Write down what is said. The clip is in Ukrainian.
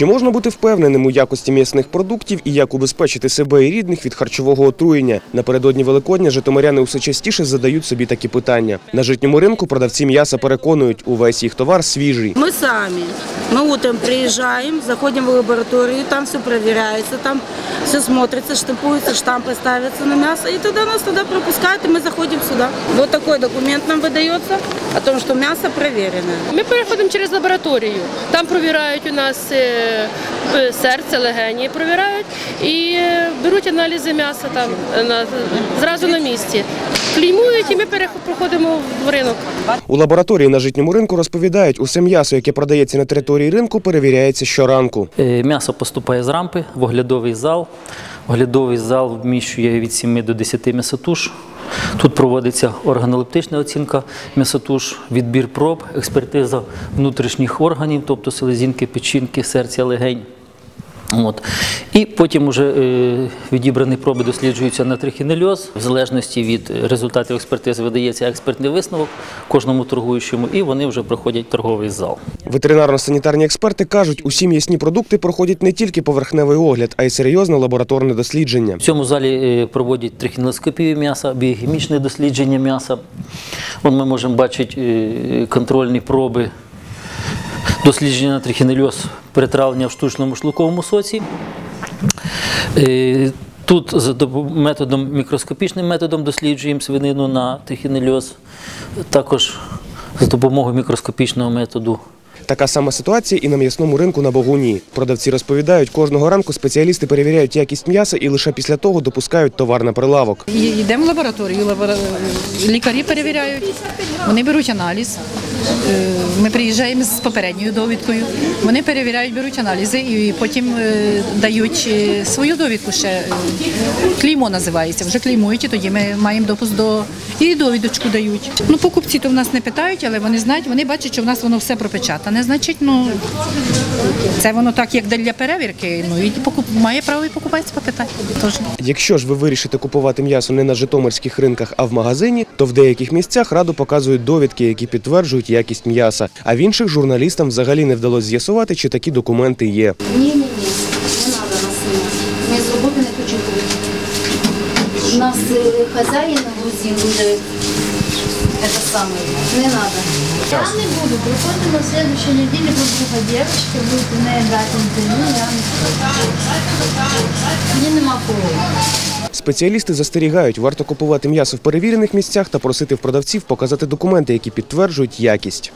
Чи можна бути впевненим у якості м'ясних продуктів і як убезпечити себе і рідних від харчового отруєння? Напередодні Великодня житомиряни усе частіше задають собі такі питання. На житньому ринку продавці м'яса переконують, увесь їх товар свіжий. Мы сами. Мы утром приезжаем, заходим в лабораторию, там все проверяется, там все смотрится, штампуется, штампы ставятся на мясо, и тогда нас туда пропускают, и мы заходим сюда. Вот такой документ нам выдается о том, что мясо проверенное. Ми переходимо через лабораторію. Там провірають у нас е, е, серце, легені провірають і е, беруть аналізи м'яса там е, на, зразу на місці. Клеймують і ми проходимо в ринок. У лабораторії на житньому ринку розповідають, усе м'ясо, яке продається на території ринку, перевіряється щоранку. Е, М'ясо поступає з рампи в оглядовий зал. Оглядовий зал вміщує від 7 до 10 м'ясотуш. Тут проводиться органолептична оцінка м'ясотуш, відбір проб, експертиза внутрішніх органів, тобто селезінки, печінки, серця, легень. От. І потім вже е, відібрані проби досліджуються на трихінельоз. В залежності від результатів експертизи видається експертний висновок кожному торгуючому, і вони вже проходять торговий зал. Ветеринарно-санітарні експерти кажуть, усі м'ясні продукти проходять не тільки поверхневий огляд, а й серйозне лабораторне дослідження. В цьому залі е, проводять трихінелоскопію м'яса, біохімічне дослідження м'яса. Ми можемо бачити е, контрольні проби дослідження на трихінельоз перетравлення в штучному шлуковому соці. Е, Тут за методом, мікроскопічним методом досліджуємо свинину на трихінельоз, також за допомогою мікроскопічного методу Така сама ситуація і на м'ясному ринку на Богуні. Продавці розповідають, кожного ранку спеціалісти перевіряють якість м'яса і лише після того допускають товар на прилавок. Йдемо в лабораторію, лабора- лікарі перевіряють, вони беруть аналіз. Е, Ми приїжджаємо з попередньою довідкою. Вони перевіряють, беруть аналізи і потім е, дають е, свою довідку ще. Клеймо називається. Вже клеймують, і тоді ми маємо допуск до і довідочку дають. Ну, покупці то в нас не питають, але вони знають, вони бачать, що в нас воно все пропечатане. Значить, ну це воно так, як для перевірки. Ну і покуп має право і покупець попитати. Тож. Якщо ж ви вирішите купувати м'ясо не на житомирських ринках, а в магазині, то в деяких місцях раду показують довідки, які підтверджують якість м'яса. А в інших журналістам взагалі не вдалося з'ясувати, чи такі документи є. Ні, ні, ні, не треба нас знімати. Ми з роботи не хочемо. У нас е, хазяїн грузин дуже це саме. Не треба. Я не буду. Приходимо на следующей неделе, будет другая девочка, будет у неї дати интервью, я не Мені нема кого. Спеціалісти застерігають, варто купувати м'ясо в перевірених місцях та просити в продавців показати документи, які підтверджують якість.